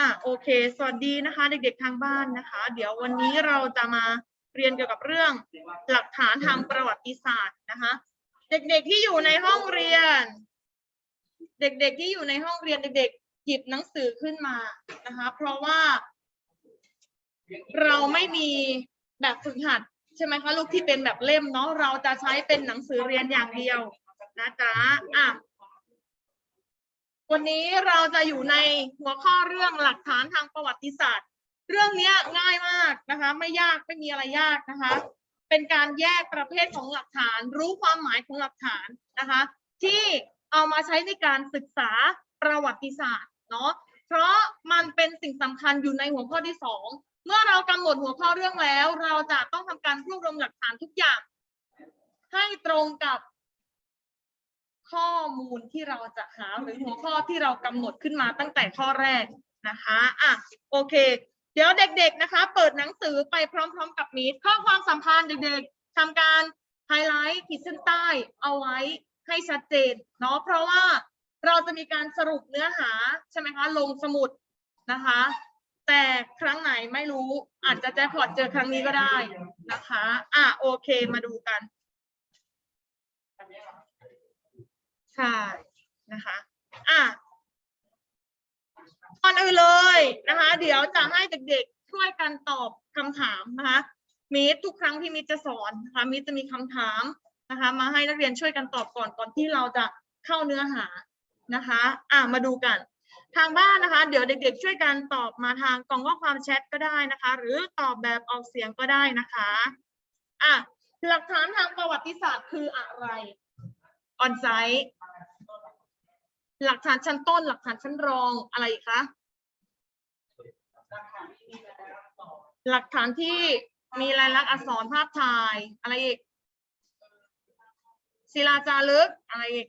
อะโอเค สวัสดีนะคะ เด็กๆทางบ้านนะคะ เดี๋ยววันนี้เราจะมาเรียนเกี่ยวกับเรื่องหลักฐานทางประวัติศาสตร์นะคะ เด็กๆที่อยู่ในห้องเรียน เด็กๆที่อยู่ในห้องเรียนเด็กๆหยิบหนังสือขึ้นมานะคะ เพราะว่า เราไม่มีแบบฝึกหัดใช่ไหมคะลูกที่เป็นแบบเล่มเนาะเราจะใช้เป็นหนังสือเรียนอย่างเดียวนะจ๊ะอะ วันนี้เราจะอยู่ในหัวข้อเรื่องหลักฐานทางประวัติศาสตร์ เรื่องนี้ง่ายมากนะคะ ไม่ยากไม่มีอะไรยากนะคะ เป็นการแยกประเภทของหลักฐาน รู้ความหมายของหลักฐานนะคะ ที่เอามาใช้ในการศึกษาประวัติศาสตร์เนาะเพราะมันเป็นสิ่งสำคัญอยู่ในหัวข้อที่สองเมื่อเรากำหนดหัวข้อเรื่องแล้ว เราจะต้องทำการรวบรวมหลักฐานทุกอย่าง ให้ตรงกับ ข้อมูลที่เราจะหาหรือหัวข้อที่เรากำหนดขึ้นมาตั้งแต่ข้อแรกนะคะอะโอเค เดี๋ยวเด็กๆนะคะ เปิดหนังสือไปพร้อม ๆ กับมีดข้อความสัมพันธ์เด็กๆทำการไฮไลท์ขีดเส้นใต้เอาไว้ให้ชัดเจนเนาะเพราะว่าเราจะมีการสรุปเนื้อหาใช่ไหมคะลงสมุดนะคะ แต่ครั้งไหนไม่รู้อาจจะแจ็คพอตเจอครั้งนี้ก็ได้นะคะ อะโอเคมาดูกัน ใช่นะคะอะก่อนอื่นเลยนะคะ เดี๋ยวจะให้เด็กๆช่วยกันตอบคำถามนะคะมิตทุกครั้งที่มิตจะสอนนะคะมิตจะมีคำถามนะคะ มาให้นักเรียนช่วยกันตอบก่อนก่อนที่เราจะเข้าเนื้อหานะคะ อะมาดูกัน ทางบ้านนะคะ เดี๋ยวเด็ก ๆ ช่วยกันตอบมาทางกล่องข้อความแชทก็ได้นะคะ หรือตอบแบบออกเสียงก็ได้นะคะอะหลักฐานทางประวัติศาสตร์คืออะไรออนไซต์ หลักฐานชั้นต้น หลักฐานชั้นรองอะไรอีกคะ หลักฐานที่มีลายลักษณ์อักษรภาพถ่ายอะไรอีกศิลาจารึกอะไรอีก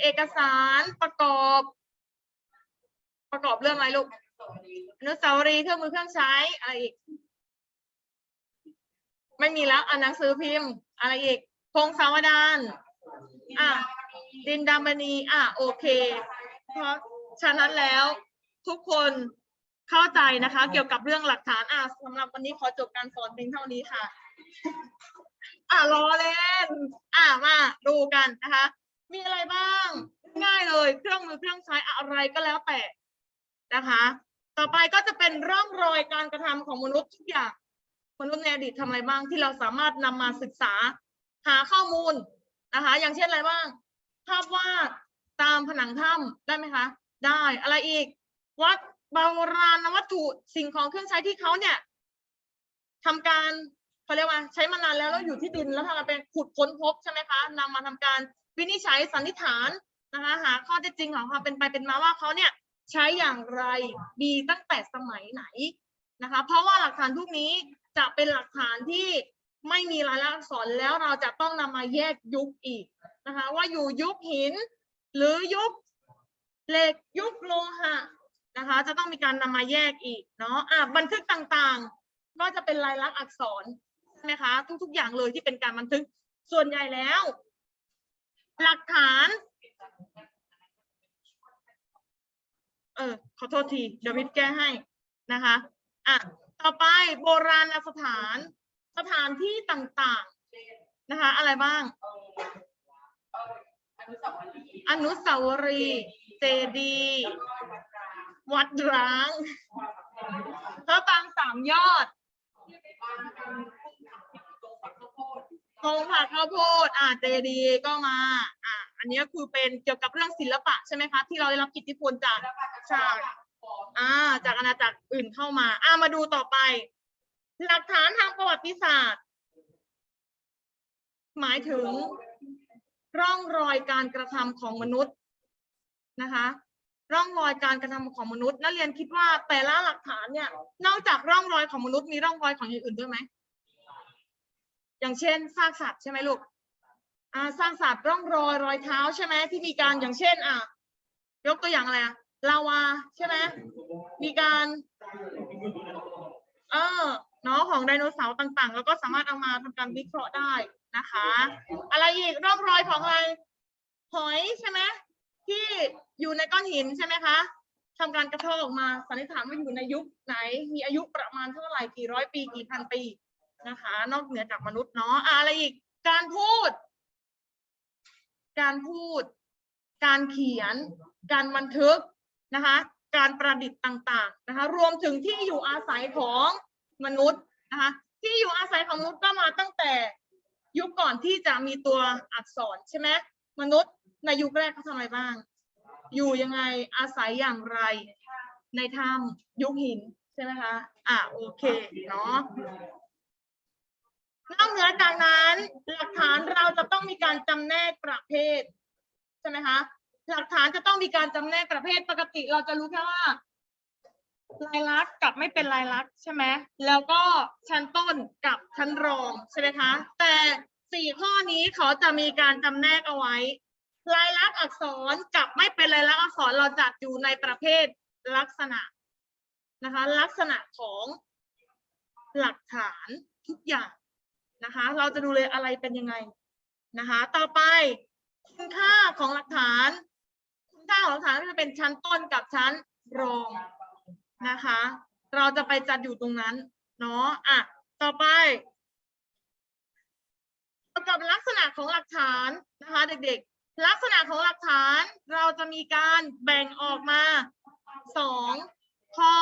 เอกสารประกอบ ประกอบเรื่องอะไรลูกอนุสาวรีย์เครื่องมือเครื่องใช้อะไรอีก ไม่มีแล้วอ่านหนังสือพิมพ์ อะไรอีกพงศาวดาร อะดินดามณีอะโอเค เพราะฉะนั้นแล้วทุกคนเข้าใจนะคะ เกี่ยวกับเรื่องหลักฐานอะสำหรับวันนี้ขอจบการสอนเพียงเท่านี้ค่ะ อะรอเล่นอะมาดูกันนะคะ มีอะไรบ้าง ง่ายเลยเครื่องมือเครื่องใช้อะไรก็แล้วแต่นะคะ ต่อไปก็จะเป็นร่องรอยการกระทำของมนุษย์ทุกอย่างมนุษย์ในอดีตทำอะไรบ้างที่เราสามารถนำมาศึกษาหาข้อมูล นะคะ อย่างเช่นอะไรบ้าง ภาพวาดตามผนังถ้ำได้ไหมคะ ได้อะไรอีก วัดโบราณวัตถุสิ่งของเครื่องใช้ที่เขาเนี่ยทำการเขาเรียกว่าใช้มานานแล้วแล้วอยู่ที่ดินแล้วทำมาเป็นขุดค้นพบใช่ไหมคะนำมาทำการวินิจฉัยสันนิษฐานนะคะหาข้อเท็จจริงของความเป็นไปเป็นมาว่าเขาเนี่ยใช้อย่างไรมีตั้งแต่สมัยไหนนะคะ เพราะว่าหลักฐานพวกนี้จะเป็นหลักฐานที่ ไม่มีรายลักษณ์อักษรแล้วเราจะต้องนำมาแยกยุคอีกนะคะ ว่าอยู่ยุคหิน หรือยุคเหล็กยุคโลหะนะคะ จะต้องมีการนำมาแยกอีกเนาะอะบันทึกต่างๆ ก็จะเป็นลายลักษณ์อักษรใช่ไหมคะทุก ๆ อย่างเลยที่เป็นการบันทึกส่วนใหญ่แล้ว หลักฐานเออขอโทษทีเดี๋ยวมิดแก้ให้นะคะอะต่อไปโบราณสถาน สถานที่ต่างๆนะคะ อะไรบ้าง อนุสาวรีย์เจดีย์วัดร้างพระปรางสามยอดโรงผักข้าวโพดอ่าเจดีย์ก็มาอ่าอันนี้คือเป็นเกี่ยวกับเรื่องศิลปะใช่ไหมคะที่เราได้รับอิทธิพลจากชาติอ่าจากอาณาจักรอื่นเข้ามา อ่ามาดูต่อไป หลักฐานทางประวัติศาสตร์ หมายถึงร่องรอยการกระทำของมนุษย์นะคะ ร่องรอยการกระทำของมนุษย์นักเรียนคิดว่าแต่ละหลักฐานเนี่ย นอกจากร่องรอยของมนุษย์มีร่องรอยของอย่างอื่นด้วยไหมอย่างเช่นซากสัตว์ใช่ไหมลูกอ่าซากสัตว์ร่องรอยรอยเท้าใช่ไหมที่มีการอย่างเช่น อะยกตัวอย่างอะไรอะลาวาใช่ไหมมีการ เออ เนาะของไดโนเสาร์ต่างๆ แล้วก็สามารถเอามาทำการวิเคราะห์ได้นะคะ อะไรอีกร่องรอยของอะไรหอยใช่ไหมที่อยู่ในก้อนหินใช่ไหมคะทำการกระเทาะออกมาสันนิษฐานว่าอยู่ในยุคไหน มีอายุประมาณเท่าไหร่กี่ร้อยปีกี่พันปีนะคะ นอกเหนือจากมนุษย์เนาะอะอะไรอีกการพูด การพูด การเขียน การบันทึกนะคะ การประดิษฐ์ต่าง ๆ นะคะ รวมถึงที่อยู่อาศัยของ มนุษย์นะคะที่อยู่อาศัยของมนุษย์ก็มาตั้งแต่ยุคก่อนที่จะมีตัวอักษรใช่ไหมมนุษย์ในยุคแรกเขาทำอะไรบ้าง อยู่ยังไงอาศัยอย่างไร ในถ้ำยุคหินใช่ไหมคะอะโอเคเนาะนอกเหนือจากนั้นหลักฐานเราจะต้องมีการจำแนกประเภทใช่ไหมคะหลักฐานจะต้องมีการจำแนกประเภทปกติ เราจะรู้แค่ว่า ลายลักษณ์กับไม่เป็นลายลักษณ์ใช่ไหมแล้วก็ชั้นต้นกับชั้นรองใช่ไหมคะ แต่สี่ข้อนี้เขาจะมีการจำแนกเอาไว้ ลายลักษณ์อักษรกับไม่เป็นลายลักษณ์อักษรเราจัดอยู่ในประเภทลักษณะนะคะ ลักษณะของหลักฐานทุกอย่างนะคะ เราจะดูเลยอะไรเป็นยังไงนะคะ ต่อไปคุณค่าของหลักฐาน คุณค่าของหลักฐานก็จะเป็นชั้นต้นกับชั้นรอง นะคะ เราจะไปจัดอยู่ตรงนั้น เนาะอะต่อไปเกี่ยวกับลักษณะของหลักฐานนะคะ เด็กๆ ลักษณะของหลักฐานเราจะมีการแบ่งออกมาสองข้อ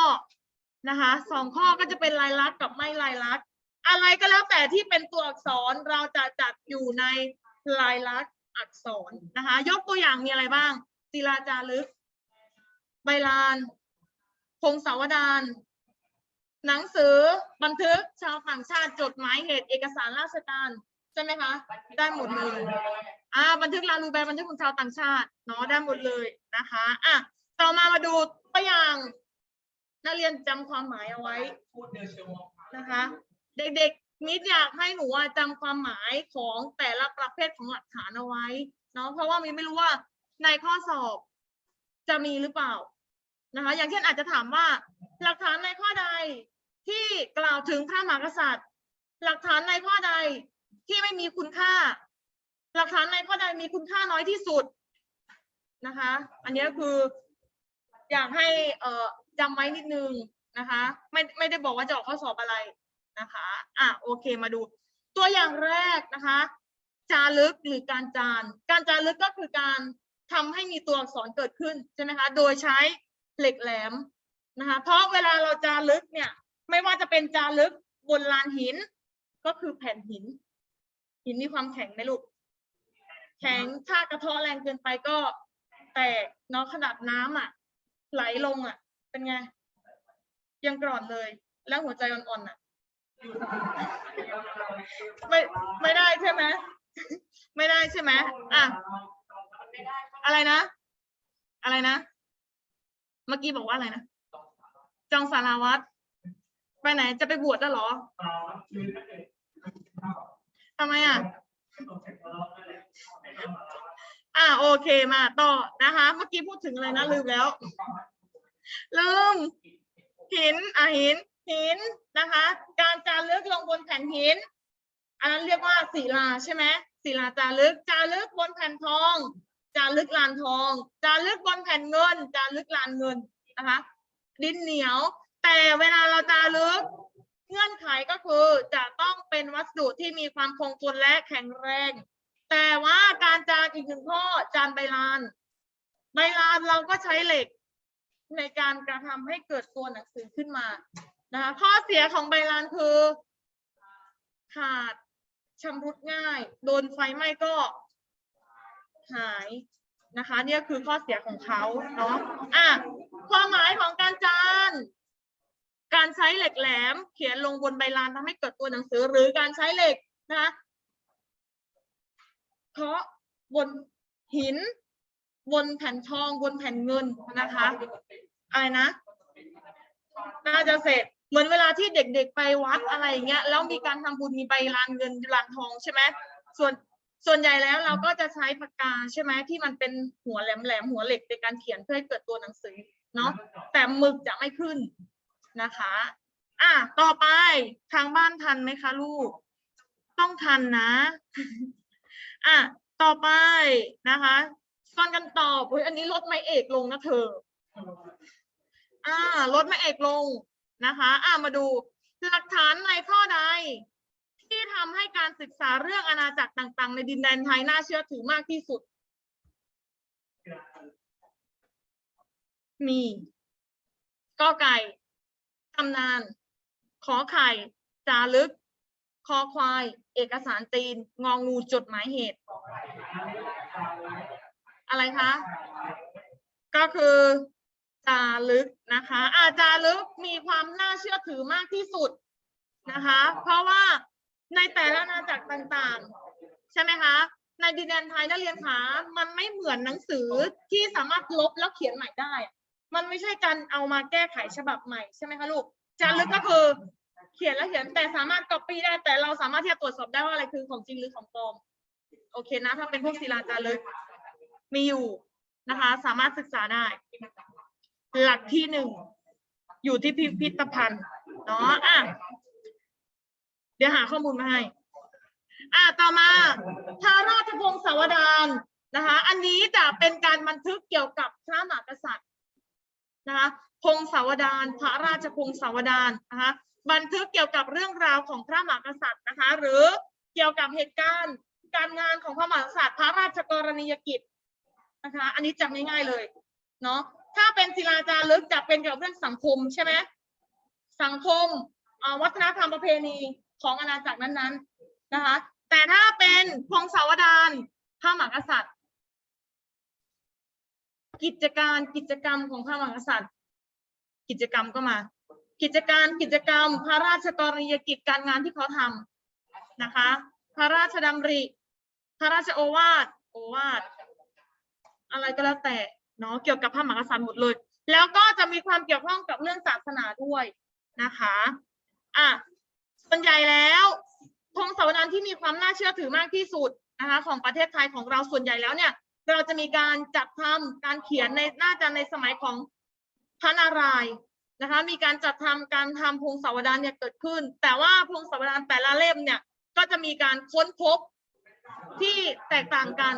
นะคะสองข้อก็จะเป็นลายลักษณ์กับไม่ลายลักษณ์อะไรก็แล้วแต่ที่เป็นตัวอักษรเราจะจัดอยู่ในลายลักษณ์อักษรนะคะ ยกตัวอย่างมีอะไรบ้างศิลาจารึก ใบลาน พงศาวดารหนังสือบันทึกชาวต่างชาติจดหมายเหตุเอกสารราชการใช่ไหมคะ ได้หมดเลยอ่าบันทึกลาลูแบร์บันทึกของชาวต่างชาติเนาะได้หมดเลยนะคะอะต่อมามาดูตัวอย่างนักเรียนจำความหมายเอาไว้นะคะ เด็กๆมิดอยากให้หนูอะจำความหมายของแต่ละประเภทของหลักฐานเอาไว้เนาะเพราะว่ามิดไม่รู้ว่าในข้อสอบจะมีหรือเปล่า นะคะ อย่างเช่นอาจจะถามว่าหลักฐานในข้อใดที่กล่าวถึงพระมหากษัตริย์ หลักฐานในข้อใดที่ไม่มีคุณค่า หลักฐานในข้อใดมีคุณค่าน้อยที่สุดนะคะ อันนี้คืออยากให้เอ่อจำไว้นิดนึงนะคะ ไม่ไม่ได้บอกว่าจะออกข้อสอบอะไรนะคะ อะโอเคมาดู ตัวอย่างแรกนะคะ จารึกหรือการจาน การจารึกก็คือการทำให้มีตัวอักษรเกิดขึ้นใช่ไหมคะ โดยใช้ เหล็กแหลมนะคะเพราะเวลาเราจารึกเนี่ย ไม่ว่าจะเป็นจารึกบนลานหิน ก็คือแผ่นหิน หินมีความแข็งไหมลูกแข็งถ้ากระเทาะแรงเกินไปก็แตกเนาะขนาดน้ำอะ ไหลลงอะ เป็นไง ยังกร่อนเลย แล้วหัวใจอ่อนๆอะ ไม่ไม่ได้ใช่ไหมไม่ได้ใช่ไหมอะอะไรนะ อะไรนะ เมื่อกี้บอกว่าอะไรนะ จองสาราวัตรไปไหนจะไปบวชแล้วเหรอทำไมอะอ่าโอเคมาต่อนะคะ เมื่อกี้พูดถึงอะไรนะลืมแล้ว ลืม หินอะหิน หินนะคะ การจารึกลงบนแผ่นหิน อันนั้นเรียกว่าศิลาใช่ไหมศิลาจารึกจารึกบนแผ่นทอง จารึกลานทอง จารึกบนแผ่นเงิน จารึกลานเงินนะคะ ดินเหนียว แต่เวลาเราจารึกเงื่อนไขก็คือจะต้องเป็นวัสดุที่มีความคงทนและแข็งแรง แต่ว่าการจานอีกหนึ่งข้อจานใบลาน ใบลานเราก็ใช้เหล็กในการกระทำให้เกิดตัวหนังสือขึ้นมานะคะข้อเสียของใบลานคือ ขาดชำรุดง่าย โดนไฟไหม้ก็ หายนะคะเนี่ยคือข้อเสียของเขาเนาะอะความหมายของการจานการใช้เหล็กแหลม เขียนลงบนใบลานทำให้เกิดตัวหนังสือหรือการใช้เหล็กนะคะเคาะบนหิน บนแผ่นทองบนแผ่นเงินนะคะอะไรนะน่าจะเสร็จเหมือนเวลาที่เด็กๆไปวัดอะไรอย่างเงี้ยแล้วมีการทำบุญมีใบลานเงินลานทองใช่ไหมส่วน ส่วนใหญ่แล้วเราก็จะใช้ปากกาใช่ไหมที่มันเป็นหัวแหลมๆหัวเหล็กในการเขียนเพื่อให้เกิดตัวหนังสือเนาะแต่หมึกจะไม่ขึ้นนะคะอะต่อไปทางบ้านทันไหมคะลูก ต้องทันนะอะต่อไปนะคะฟังกันตอบอุ้ยอันนี้ลดไม่เอกลงนะเธออ่าลดไม่เอกลงนะคะ อ่ามาดูหลักฐานในข้อใด ที่ทำให้การศึกษาเรื่องอาณาจักรต่าง ๆ ในดินแดนไทยน่าเชื่อถือมากที่สุด มีก็ไก่ตำนาน ขอไข่ จารึก คอควาย เอกสารตีน งองูจดหมายเหตุ อะไรคะ ก็คือจารึกนะคะอาจารึกมีความน่าเชื่อถือมากที่สุดนะคะ เพราะว่า ในแต่ละอาณาจักรต่างๆ ใช่ไหมคะในดินแดนไทยนักเรียนคะมันไม่เหมือนหนังสือที่สามารถลบแล้วเขียนใหม่ได้ มันไม่ใช่การเอามาแก้ไขฉบับใหม่ใช่ไหมคะลูกจารึกก็คือเขียนแล้วเขียนแต่สามารถก๊อปปี้ได้แต่เราสามารถที่จะตรวจสอบได้ว่าอะไรคือของจริงหรือของปลอมโอเคนะ ถ้าเป็นพวกศิลาจารึกมีอยู่นะคะ สามารถศึกษาได้ หลักที่หนึ่งอยู่ที่พิพิธภัณฑ์เนาะอะ เดี๋ยวหาข้อมูลมาให้ อะต่อมาพระราชพงศาวดารนะคะ อันนี้จะเป็นการบันทึกเกี่ยวกับพระมหากษัตริย์นะคะพงศาวดารพระราชพงศาวดารนะคะบันทึกเกี่ยวกับเรื่องราวของพระมหากษัตริย์นะคะ หรือเกี่ยวกับเหตุการณ์การงานของพระมหากษัตริย์พระราชกรณียกิจนะคะ อันนี้จำง่ายๆเลยเนาะถ้าเป็นศิลาจารึกจะเป็นเกี่ยวกับเรื่องสังคมใช่ไหมสังคมอ่อวัฒนธรรมประเพณี ของอาณาจักรนั้นๆนะคะ แต่ถ้าเป็นพงศาวดารพระมหากษัตริย์ กิจการกิจกรรมของพระมหากษัตริย์ กิจกรรมก็มา กิจการกิจกรรม พระราชกรณียกิจการงานที่เขาทำนะคะ พระราชดำริ พระราชโอวาทโอวาทอะไรก็แล้วแต่เนาะเกี่ยวกับพระมหากษัตริย์หมดเลย แล้วก็จะมีความเกี่ยวข้องกับเรื่องศาสนาด้วยนะคะ อะ ส่วนใหญ่แล้วธงสาวดารที่มีความน่าเชื่อถือมากที่สุดนะคะของประเทศไทยของเราส่วนใหญ่แล้วเนี่ย เราจะมีการจัดทำการเขียนในน่าจะในสมัยของพระนารายณ์นะคะ มีการจัดทำการทำพงศาวดารเนี่ยเกิดขึ้น แต่ว่าพงศาวดารแต่ละเล่มเนี่ยก็จะมีการค้นพบที่แตกต่างกัน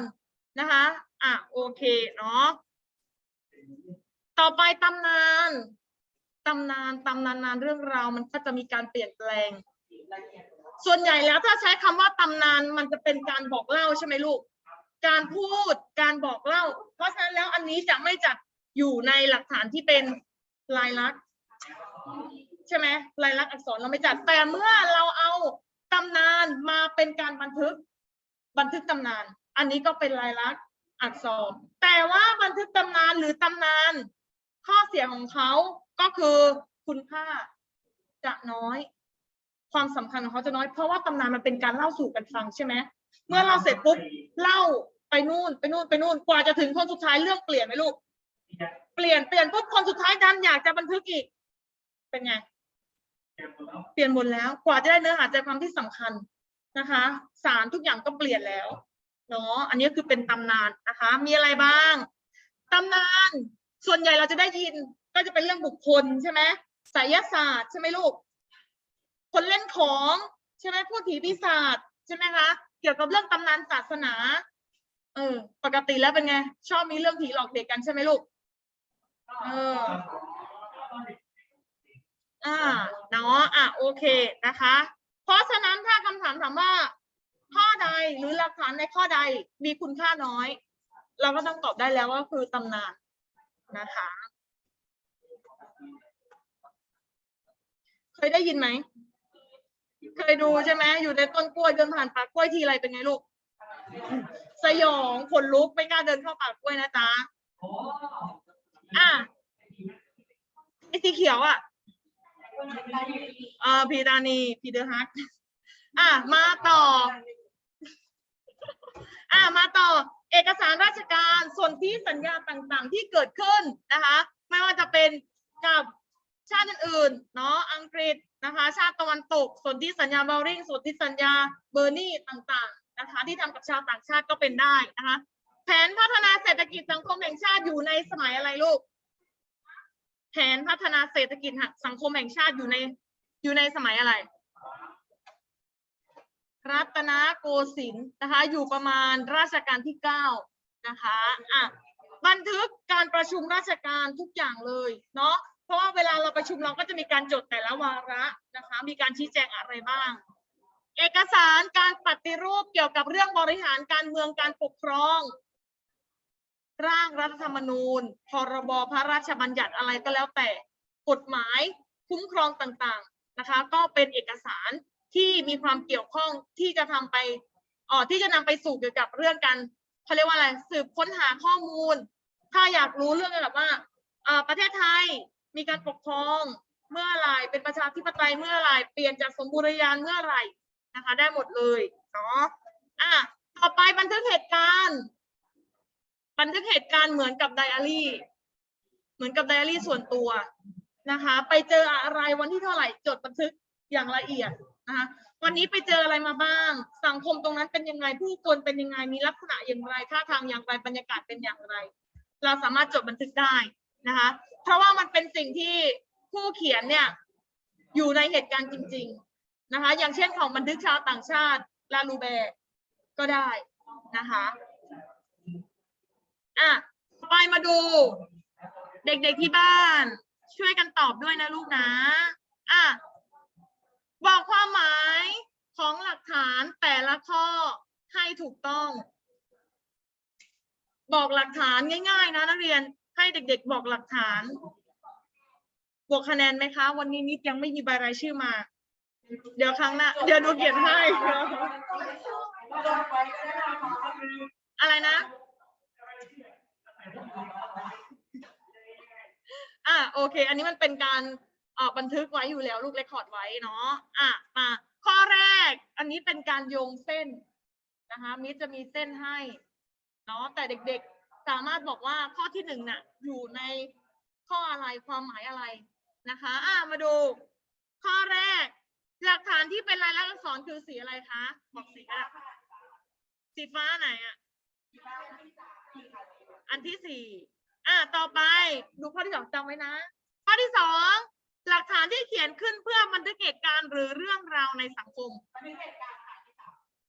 นะคะอะโอเคเนาะต่อไปตำนานตำนานตำนานนานเรื่องราวมันก็จะมีการเปลี่ยนแปลง ส่วนใหญ่แล้วถ้าใช้คำว่าตำนานมันจะเป็นการบอกเล่าใช่ไหมลูก การพูดการบอกเล่า เพราะฉะนั้นแล้วอันนี้จะไม่จัดอยู่ในหลักฐานที่เป็นลายลักษณ์ใช่ไหมลายลักษณ์อักษรเราไม่จัด แต่เมื่อเราเอาตำนานมาเป็นการบันทึก บันทึกตำนาน อันนี้ก็เป็นลายลักษณ์อักษร แต่ว่าบันทึกตำนานหรือตำนาน ข้อเสียของเขาก็คือคุณค่าจะน้อย ความสำคัญของเขาจะน้อย เพราะว่าตำนานมันเป็นการเล่าสู่กันฟังใช่ไหมเมื่อเราเสร็จปุ๊บเล่าไปนู่นไปนู่นไปนู่นกว่าจะถึงคนสุดท้ายเรื่องเปลี่ยนไหมลูกเปลี่ยนเปลี่ยนปุ๊บคนสุดท้ายดันอยากจะบันทึกอีก เป็นไง เปลี่ยนหมดแล้วกว่าจะได้เนื้อหาใจความที่สำคัญนะคะ สารทุกอย่างก็เปลี่ยนแล้วเนาะอันนี้คือเป็นตำนานนะคะ มีอะไรบ้างตำนาน ส่วนใหญ่เราจะได้ยินก็จะเป็นเรื่องบุคคลใช่ไหมไสยศาสตร์ใช่ไหมลูก คนเล่นของใช่ไหมพูดผีปีศาจใช่ไหมคะ เกี่ยวกับเรื่องตำนานศาสนา เออ ปกติแล้วเป็นไง ชอบมีเรื่องผีหลอกเด็กกันใช่ไหมลูก เออ อ่า เนาะ อะ โอเค นะคะ เพราะฉะนั้นถ้าคำถามถามว่า ข้อใดหรือหลักฐานในข้อใดมีคุณค่าน้อย เราก็ต้องตอบได้แล้วว่าคือตำนานนะคะ เคยได้ยินไหม เคยดูใช่ไหมอยู่ในต้นกล้วยเดินผ่านป่ากล้วยทีไรเป็นไงลูก สยองขนลุกไม่กล้าเดินเข้าป่ากล้วยนะจ๊ะอะไอ้สีเขียวอะเอ่อพีดานีพีเดอร์ฮักอะมาต่อ อะมาต่อ เอกสารราชการส่วนที่สัญญาต่างๆ ที่เกิดขึ้นนะคะ ไม่ว่าจะเป็นกับ ชาติอื่นๆเนาะอังกฤษนะคะ ชาติตะวันตกส่วนที่สัญญาเบลริงส่วนที่สัญญาเบอร์นี่ต่างๆนะคะ ที่ทำกับชาวต่างชาติก็เป็นได้นะคะ แผนพัฒนาเศรษฐกิจสังคมแห่งชาติอยู่ในสมัยอะไรลูก แผนพัฒนาเศรษฐกิจสังคมแห่งชาติอยู่ในอยู่ในสมัยอะไร รัตนโกสินทร์นะคะ อยู่ประมาณราชการที่เก้านะคะอะบันทึกการประชุมราชการทุกอย่างเลยเนาะ เพราะว่าเวลาเราประชุมเราก็จะมีการจดแต่ละวาระนะคะ มีการชี้แจงอะไรบ้าง เอกสารการปฏิรูปเกี่ยวกับเรื่องบริหารการเมืองการปกครอง ร่างรัฐธรรมนูญ พรบพระราชบัญญัติอะไรก็แล้วแต่กฎหมายคุ้มครองต่างๆนะคะ ก็เป็นเอกสารที่มีความเกี่ยวข้องที่จะทำไปอ่อที่จะนำไปสู่เกี่ยวกับเรื่องการเขาเรียกว่าอะไรสืบค้นหาข้อมูล ถ้าอยากรู้เรื่องเกี่ยวกับว่าอ่อประเทศไทย มีการปกครองเมื่อไหรเป็นประชาธิปไตยเมื่อไหรเปลี่ยนจากสมบูรณาญาณเมื่อไหร่นะคะ ได้หมดเลยเนาะอะต่อไปบันทึกเหตุการณ์บันทึกเหตุการณ์เหมือนกับไดอารี่ เหมือนกับไดอารี่ส่วนตัวนะคะ ไปเจออะไรวันที่เท่าไหร่จดบันทึกอย่างละเอียดนะคะวันนี้ไปเจออะไรมาบ้าง สังคมตรงนั้นเป็นยังไงผู้คนเป็นยังไงมีลักษณะอย่างไรท่าทางอย่างไรบรรยากาศเป็นอย่างไร เราสามารถจดบันทึกได้ นะคะ เพราะว่ามันเป็นสิ่งที่ผู้เขียนเนี่ยอยู่ในเหตุการณ์จริง ๆนะคะ อย่างเช่นของบันทึกชาวต่างชาติลาลูแบก็ได้นะคะอะไปมาดู เด็กๆที่บ้าน ช่วยกันตอบด้วยนะลูกนะอะบอกความหมายของหลักฐานแต่ละข้อให้ถูกต้อง บอกหลักฐานง่าย ๆ นะนักเรียน ให้เด็กๆบอกหลักฐาน บวกคะแนนไหมคะ วันนี้นิดยังไม่มีใบรายชื่อมา เดี๋ยวครั้งหน้าเดี๋ยวดูเขียนให้ อะไรนะ อะโอเค อันนี้มันเป็นการออบันทึกไว้อยู่แล้วลูกเรคคอร์ดไว้เนาะอะมาข้อแรก อันนี้เป็นการโยงเส้นนะคะมิจะมีเส้นให้เนาะแต่เด็กๆ สามารถบอกว่าข้อที่หนึ่งน่ะอยู่ในข้ออะไรความหมายอะไรนะคะอะมาดู ข้อแรก หลักฐานที่เป็นลายลักษณ์อักษรคือสีอะไรคะบอกสีก็ได้สีฟ้าไหนอะอันที่สี่อะต่อไปดูข้อที่สองจำไว้นะ ข้อที่สองหลักฐานที่เขียนขึ้นเพื่อบันทึกเหตุการณ์หรือเรื่องราวในสังคม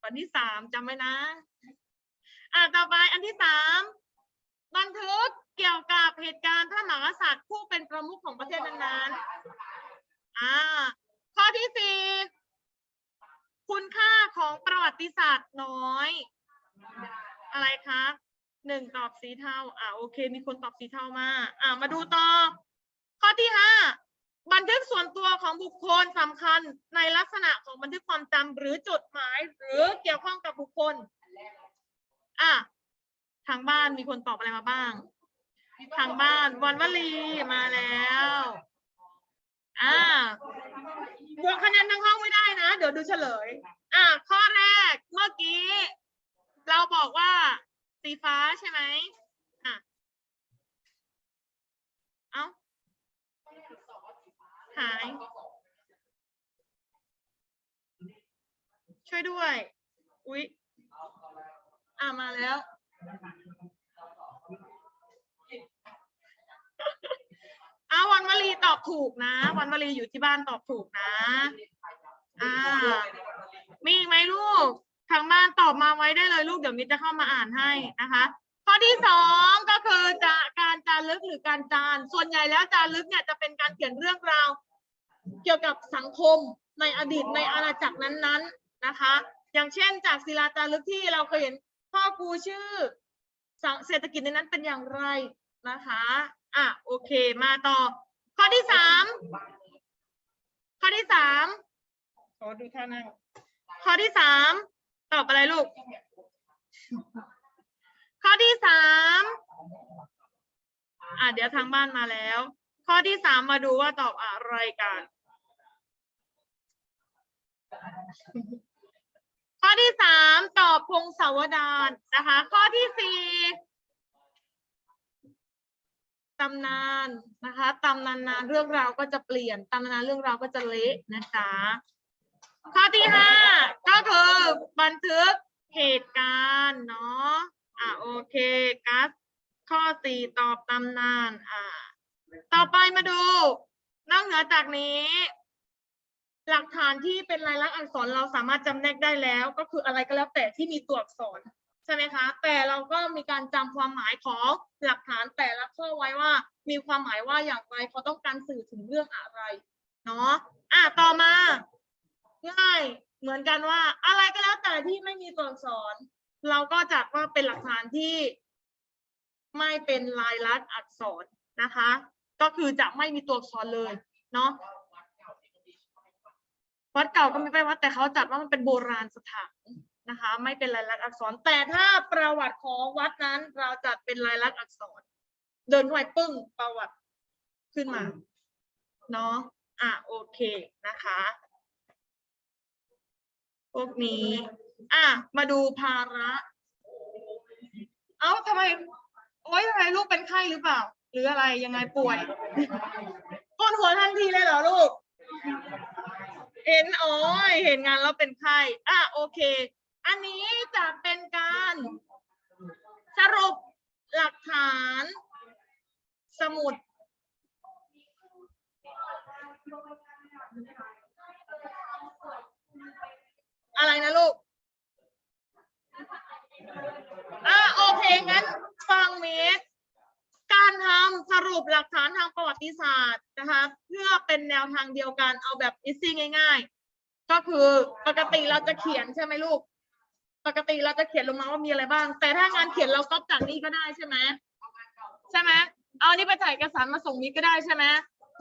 วันที่สามจำไว้นะ อะต่อไปอันที่สาม บันทึกเกี่ยวกับเหตุการณ์พระมหากษัตริย์ผู้เป็นประมุขของประเทศนั้นๆอ่าข้อที่สี่คุณค่าของประวัติศาสตร์น้อย อะไรคะหนึ่งตอบสีเทาอ่าโอเค มีคนตอบสีเทามา อ่ามาดูต่อ ข้อที่ห้าบันทึกส่วนตัวของบุคคลสำคัญในลักษณะของบันทึกความจำหรือจดหมายหรือเกี่ยวข้องกับบุคคล อะ ทางบ้านมีคนตอบอะไรมาบ้าง ทางบ้านวันวลีมาแล้ว อ่าบวกคะแนนทั้งห้องไม่ได้นะ เดี๋ยวดูเฉลย อะข้อแรกเมื่อกี้ เราบอกว่าสีฟ้าใช่ไหมอะ เอ้า หาย ช่วยด้วย อุ๊ย อะมาแล้ว อ้าววันวลีตอบถูกนะ วันวลีอยู่ที่บ้านตอบถูกนะ อ่า มีอีกไหมลูก ทางบ้านตอบมาไว้ได้เลยลูก เดี๋ยวมิตรจะเข้ามาอ่านให้นะคะ ข้อที่สองก็คือจะการจารึกหรือการจาน ส่วนใหญ่แล้วจารึกเนี่ยจะเป็นการเขียนเรื่องราว เกี่ยวกับสังคมในอดีตในอาณาจักรนั้นๆนะคะ อย่างเช่นจากศิลาจารึกที่เราเคยเห็น พ่อครูชื่อสังเศรษฐกิจในนั้นเป็นอย่างไรนะคะ อะโอเค มาต่อ ข้อที่สามข้อที่สามขอดูท่านั่งข้อที่สามตอบอะไรลูก ข้อที่สามอะเดี๋ยวทางบ้านมาแล้ว ข้อที่สามมาดูว่าตอบอะไรกัน ข้อที่สามตอบพงศาวดารนะคะ ข้อที่สี่ตำนานนะคะตำนานนานเรื่องราวก็จะเปลี่ยนตำนานเรื่องราวก็จะเละนะจ๊ะข้อที่ห้าก็คือบันทึกเหตุการณ์เนาะอะโอเคกัสข้อสี่ตอบตำนานอ่าต่อไปมาดู นอกเหนือจากนี้ หลักฐานที่เป็นลายลักษณ์อักษรเราสามารถจำแนกได้แล้ว ก็คืออะไรก็แล้วแต่ที่มีตัวอักษรใช่ไหมคะ แต่เราก็มีการจำความหมายของหลักฐานแต่ละข้อไว้ว่า มีความหมายว่าอย่างไรเขาต้องการสื่อถึงเรื่องอะไรเนาะอะต่อมาง่ายเหมือนกันว่าอะไรก็แล้วแต่ที่ไม่มีตัวอักษร เราก็จัดว่าเป็นหลักฐานที่ ไม่เป็นลายลักษณ์อักษรนะคะ ก็คือจะไม่มีตัวอักษรเลยเนาะ วัดเก่าก็ไม่ไปวัดแต่เขาจัดว่ามันเป็นโบราณสถานนะคะ ไม่เป็นลายลักษณ์อักษร แต่ถ้าประวัติของวัดนั้น เราจัดเป็นลายลักษณ์อักษร เดินเข้าไปปึ้งประวัติขึ้นมาเนาะอะโอเคนะคะพวกนี้ อะมาดูภาระ เอ้าทำไม โอ๊ยทำไมลูกเป็นไข้หรือเปล่า หรืออะไรยังไงป่วยปวดหัวทันทีเลยเหรอลูก เห็นโอ๋อเห็นงานแล้วเป็นไข้อะโอเค อันนี้จะเป็นการสรุปหลักฐาน สมุด อะไรนะลูกอ่าโอเคงั้นฟังเมส การทำสรุปหลักฐานทางประวัติศาสตร์นะคะเพื่อเป็นแนวทางเดียวกันเอาแบบอีซี่ง่าย ๆ ก็คือปกติเราจะเขียนใช่ไหมลูก ปกติเราจะเขียนลงมาว่ามีอะไรบ้าง แต่ถ้างานเขียนเราก๊อปจากนี้ก็ได้ใช่ไหมใช่ไหมเอานนี้ไปถ่ายเอกสารมาส่งนี้ก็ได้ใช่ไหม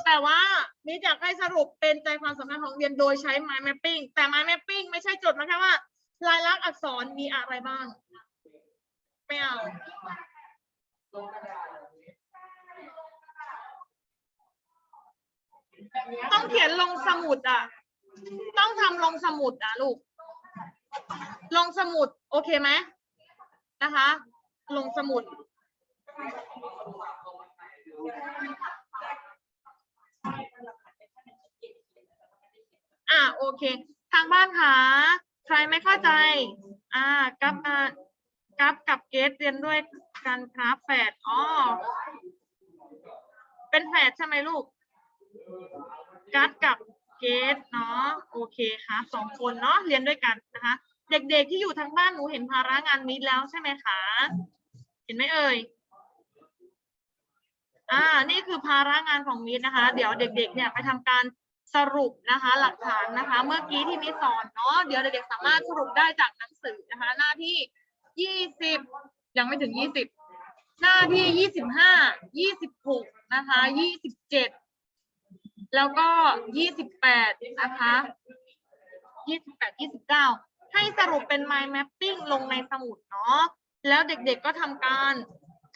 แต่ว่ามีอยากให้สรุปเป็นใจความสำคัญของเรียนโดยใช้ mind mapping แต่ mind mapping ไม่ใช่จดมาแค่ว่าลายลักษณ์อักษรมีอะไรบ้างไม่เอา ต้องเขียนลงสมุดอะ ต้องทำลงสมุดอะลูก ลงสมุด โอเคไหมนะคะ ลงสมุด อ่าโอเค ทางบ้านคะใครไม่เข้าใจ อ่ากับอ่ากับกับเกสเรียนด้วยกันครับแฝดอ๋อเป็นแฝดใช่ไหมลูก กัดกับเกสเนาะโอเคค่ะสองคนเนาะเรียนด้วยกันนะคะ เด็กๆที่อยู่ทางบ้านหนูเห็นภาระงานมิดแล้วใช่ไหมคะเห็นไหมเอ่ยอ่านี่คือภาระงานของมิดนะคะ เดี๋ยวเด็ก ๆ เนี่ยไปทำการสรุปนะคะ หลักฐานนะคะ เมื่อกี้ที่มิดสอนเนาะเดี๋ยวเด็กๆสามารถสรุปได้จากหนังสือนะคะ หน้าที่ยี่สิบยังไม่ถึงยี่สิบหน้าที่ยี่สิบห้ายี่สิบหกนะคะยี่สิบเจ็ด แล้วก็ยี่สิบแปดนะคะยี่สิบแปดยี่สิบเก้าให้สรุปเป็น mind mapping ลงในสมุดเนาะแล้วเด็กๆก็ทำการ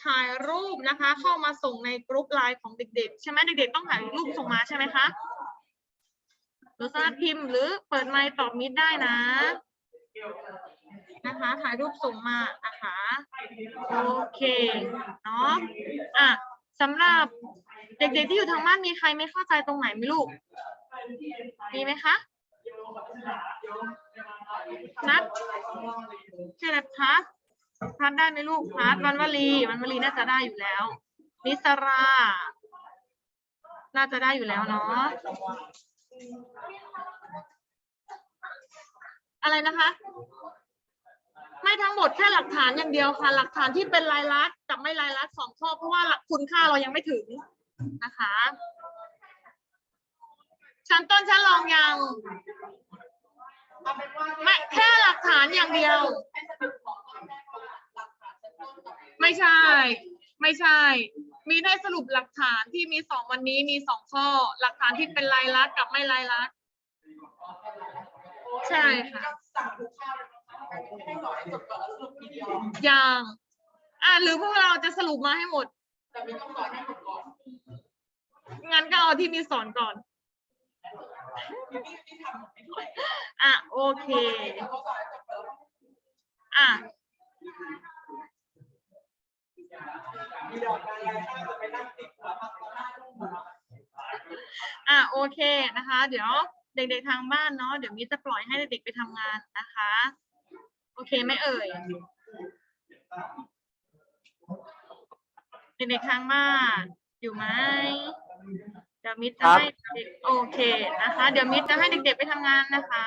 ถ่ายรูปนะคะ เข้ามาส่งในกรุ๊ปไลน์ของเด็กๆ ใช่ไหมเด็กๆ ต้องถ่ายรูปส่งมาใช่ไหมคะหรือสามารถพิมพ์หรือเปิดไมค์ตอบมิดได้นะ นะคะ ถ่ายรูปส่งมานะคะโอเคเนาะอะสำหรับ เด็กๆที่อยู่ทางบ้านมีใครไม่เข้าใจตรงไหนไหมลูก มีไหมคะ นัดชื่ออะไรพัทพัทได้ไหมลูกพัทวันวลี วันวลีน่าจะได้อยู่แล้ว นิสรา น่าจะได้อยู่แล้วเนาะ อะไรนะคะ ไม่ทั้งหมดแค่หลักฐานอย่างเดียวค่ะ หลักฐานที่เป็นลายลักษณ์กับไม่ลายลักษณ์สองข้อเพราะว่าหลักคุณค่าเรายังไม่ถึง นะคะ ชั้นต้นชั้นรองยังไม่แค่หลักฐานอย่างเดียว ไม่ใช่ ไม่ใช่ มีได้สรุปหลักฐานที่มีสองวันนี้มีสองข้อ หลักฐานที่เป็นลายลักษณ์กับไม่ลายลักษณ์ใช่ค่ะอย่างอ่าหรือพวกเราจะสรุปมาให้หมด งั้นก็เอาที่มีสอนก่อน อะโอเค อะอะโอเคนะคะ เดี๋ยวเด็กๆทางบ้านเนาะเดี๋ยวมิจะปล่อยให้เด็กๆไปทำงานนะคะ โอเคไหมเอ่ยเด็กๆทางบ้านอยู่ไหม เดี๋ยวมิตรจะให้เด็กโอเคนะคะ เดี๋ยวมิตรจะให้เด็กๆไปทำงานนะคะ